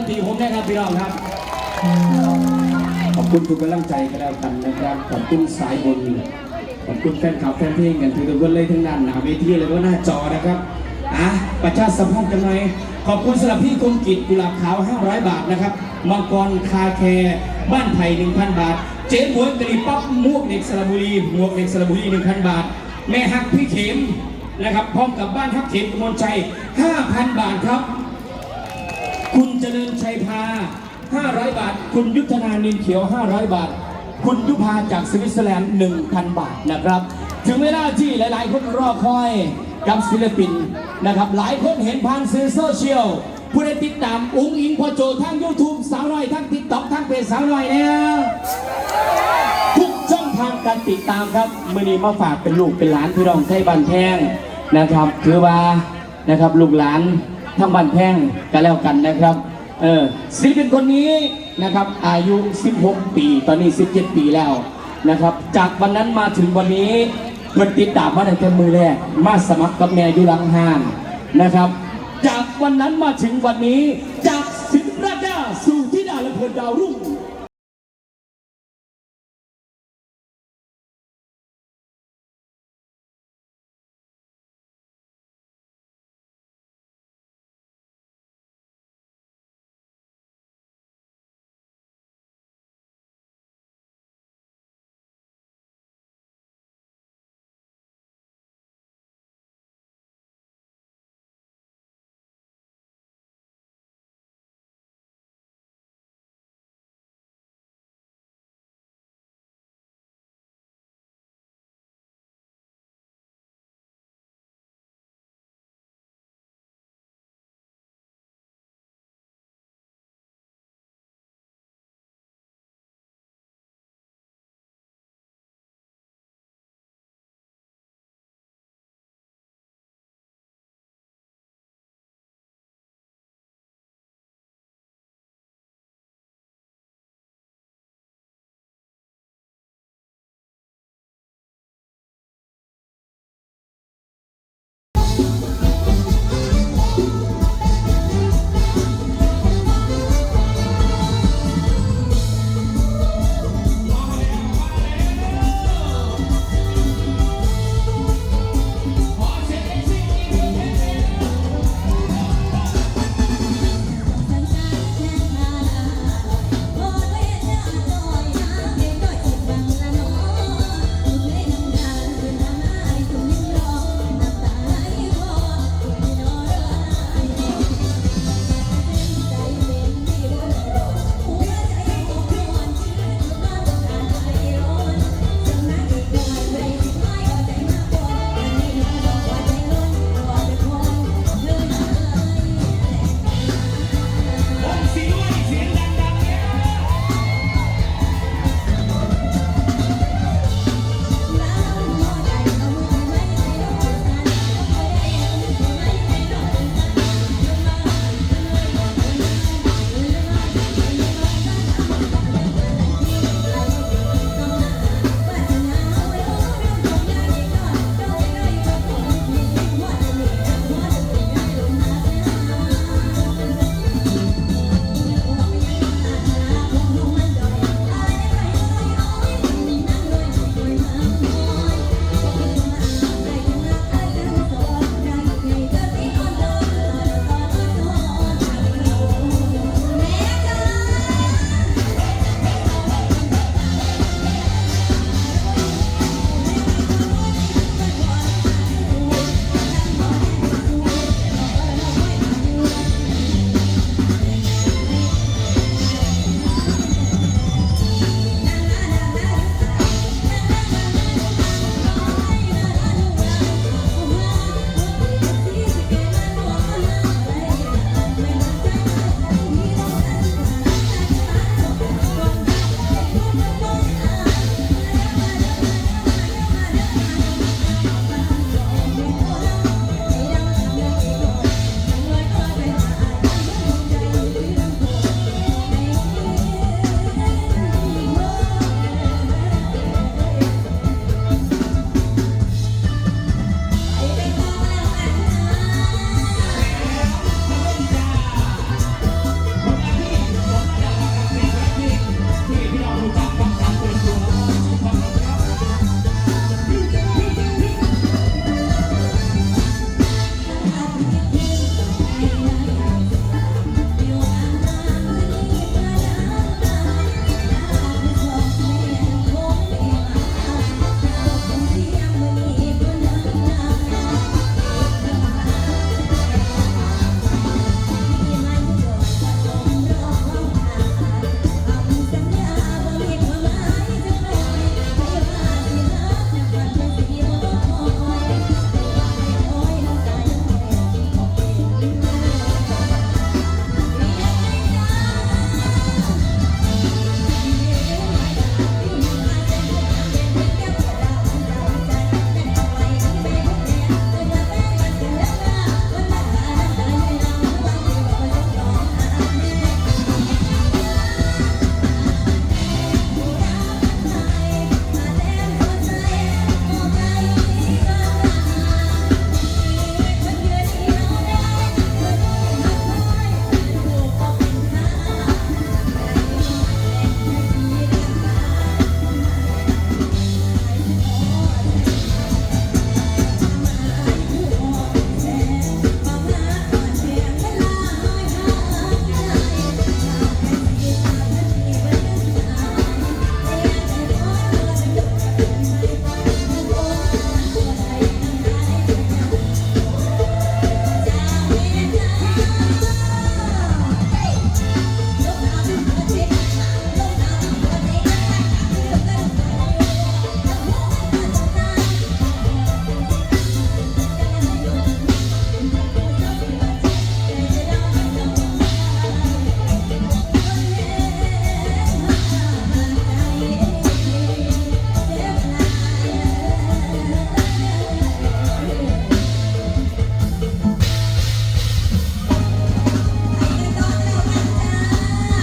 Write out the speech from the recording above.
นตรีผมนะครับพี่น้องครับ ขอบคุณทุกกำลังใจกันแล้วกันนะครับ ขอบคุณสายบนขอบคุณแฟนคลับแฟนเพลงกันทุกคนเลยทั้งด้านหน้าเวทีเลยก็หน้าจอนะครับอะประชาสัมพันธ์กันหน่อยขอบคุณสำหรับพี่คมกิจกุหลาบขาว 500 บาทนะครับมังกรคาแคร์บ้านไผ่1,000 บาท เจ๊หมวยกะหรี่ปั๊บมวกเด็กสระบุรีหมวกเด็กสระบุรี 1,000 บาท แม่ฮักพี่เข็มนะครับพร้อมกับบ้านฮักเข็มกมลชัย5,000 บาทครับ คุณเจริญชัยพา 500 บาท คุณยุทธนานินเขียว 500 บาท คุณยุพาจากสวิตเซอร์แลนด์ 1,000 บาทนะครับ ถึงเวลาที่หลาย ๆ คนรอคอยกับศิลปินนะครับ หลายคนเห็นผ่านสื่อโซเชียลผู้ใดติดตามอุ้งอิงพอโจทั้ง YouTube สาวน้อยทั้ง TikTok ทั้งเพจสาวน้อยเนี่ยทุกช่องทางการติดตามครับมือนี้มาฝากเป็นลูกเป็นหลานพี่รองไทยบันแพงนะครับถือว่า นะครับ ลูกหลานทั้งบ้านแพงกันแล้วกันนะครับเออศิลปินคนนี้นะครับ อายุ 16 ปี ตอนนี้ 17 ปีแล้วนะครับ จากวันนั้นมาถึงวันนี้เพิ่นติดตามมาตั้งแต่มือแรก มาสมัครกับแม่อยู่หลังห้างนะครับ จากวันนั้นมาถึงวันนี้ จากศิลปราชาสู่ที่ดาและเพลินดาวรุ่ง